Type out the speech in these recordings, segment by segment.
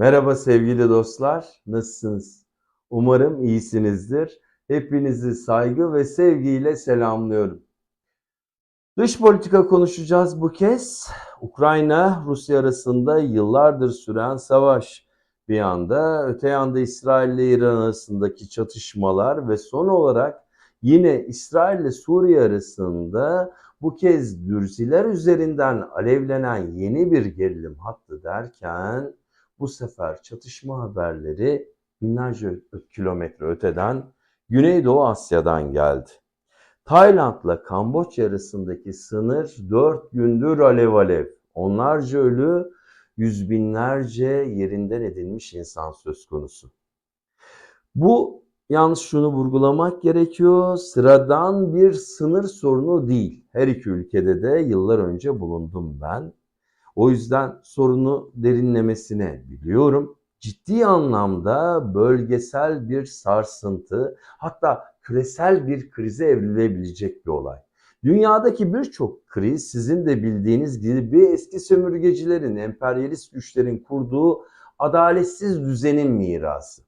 Merhaba sevgili dostlar, nasılsınız? Umarım iyisinizdir. Hepinizi saygı ve sevgiyle selamlıyorum. Dış politika konuşacağız bu kez. Ukrayna, Rusya arasında yıllardır süren savaş bir yanda, öte yanda İsrail ile İran arasındaki çatışmalar ve son olarak yine İsrail ile Suriye arasında bu kez Dürziler üzerinden alevlenen yeni bir gerilim hattı derken bu sefer çatışma haberleri binlerce kilometre öteden Güneydoğu Asya'dan geldi. Tayland'la Kamboçya arasındaki sınır 4 gündür alev alev. Onlarca ölü, yüz binlerce yerinden edilmiş insan söz konusu. Bu yalnız şunu vurgulamak gerekiyor. Sıradan bir sınır sorunu değil. Her iki ülkede de yıllar önce bulundum ben. O yüzden sorunu derinlemesine biliyorum. Ciddi anlamda bölgesel bir sarsıntı, hatta küresel bir krize evrilebilecek bir olay. Dünyadaki birçok kriz sizin de bildiğiniz gibi eski sömürgecilerin, emperyalist güçlerin kurduğu adaletsiz düzenin mirası.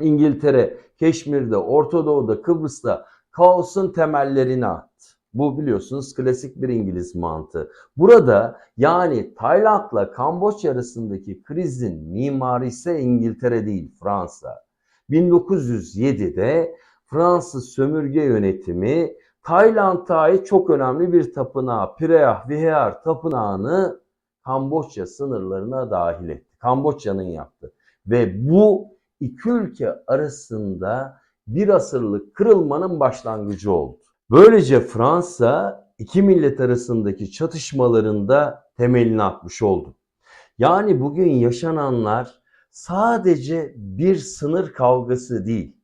İngiltere, Keşmir'de, Orta Doğu'da, Kıbrıs'ta kaosun temellerini attı. Bu biliyorsunuz klasik bir İngiliz mantığı. Burada yani Tayland'la Kamboçya arasındaki krizin mimarı ise İngiltere değil Fransa. 1907'de Fransız sömürge yönetimi Tayland'a ait çok önemli bir tapınağı Pireyah Vihar tapınağını Kamboçya sınırlarına dahil etti. Kamboçya'nın yaptı. Ve bu iki ülke arasında bir asırlık kırılmanın başlangıcı oldu. Böylece Fransa iki millet arasındaki çatışmalarında temelini atmış oldu. Yani bugün yaşananlar sadece bir sınır kavgası değil.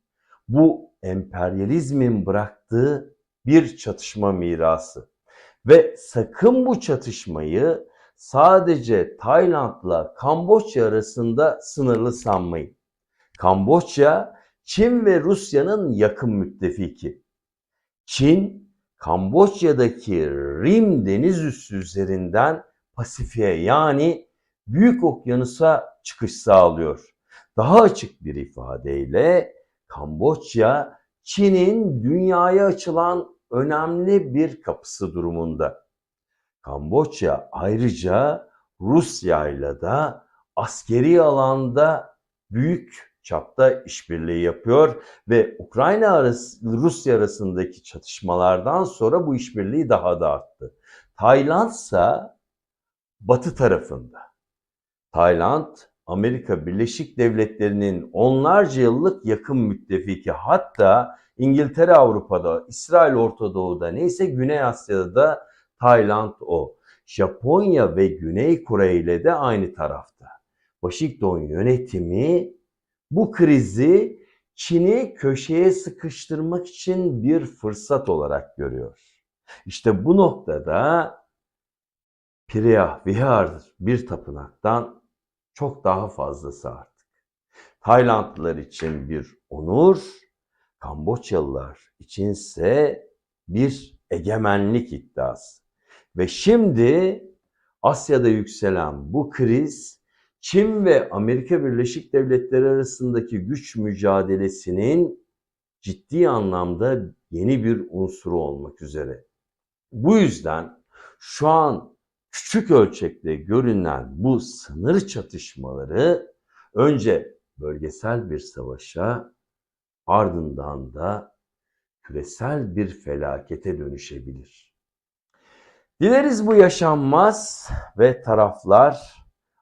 Bu emperyalizmin bıraktığı bir çatışma mirası. Ve sakın bu çatışmayı sadece Tayland'la Kamboçya arasında sınırlı sanmayın. Kamboçya, Çin ve Rusya'nın yakın müttefiki. Çin, Kamboçya'daki Rim deniz üssü üzerinden Pasifik'e yani Büyük Okyanus'a çıkış sağlıyor. Daha açık bir ifadeyle Kamboçya, Çin'in dünyaya açılan önemli bir kapısı durumunda. Kamboçya ayrıca Rusya ile de askeri alanda büyük çapta işbirliği yapıyor ve Ukrayna arası, Rusya arasındaki çatışmalardan sonra bu işbirliği daha da arttı. Tayland ise batı tarafında. Tayland Amerika Birleşik Devletleri'nin onlarca yıllık yakın müttefiki hatta İngiltere Avrupa'da, İsrail Orta Doğu'da neyse Güney Asya'da da Tayland o. Japonya ve Güney Kore ile de aynı tarafta. Washington yönetimi bu krizi Çin'i köşeye sıkıştırmak için bir fırsat olarak görüyor. İşte bu noktada Pirya Vihar bir tapınaktan çok daha fazlası artık. Taylandlılar için bir onur, Kamboçyalılar içinse bir egemenlik iddiası. Ve şimdi Asya'da yükselen bu kriz Çin ve Amerika Birleşik Devletleri arasındaki güç mücadelesinin ciddi anlamda yeni bir unsuru olmak üzere. Bu yüzden şu an küçük ölçekte görünen bu sınır çatışmaları önce bölgesel bir savaşa ardından da küresel bir felakete dönüşebilir. Dileriz bu yaşanmaz ve taraflar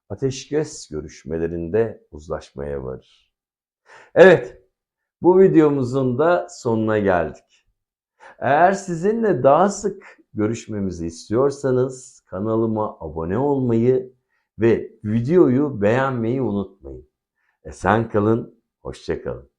ateşkes görüşmelerinde uzlaşmaya varır. Evet, bu videomuzun da sonuna geldik. Eğer sizinle daha sık görüşmemizi istiyorsanız kanalıma abone olmayı ve videoyu beğenmeyi unutmayın. Esen kalın, hoşça kalın.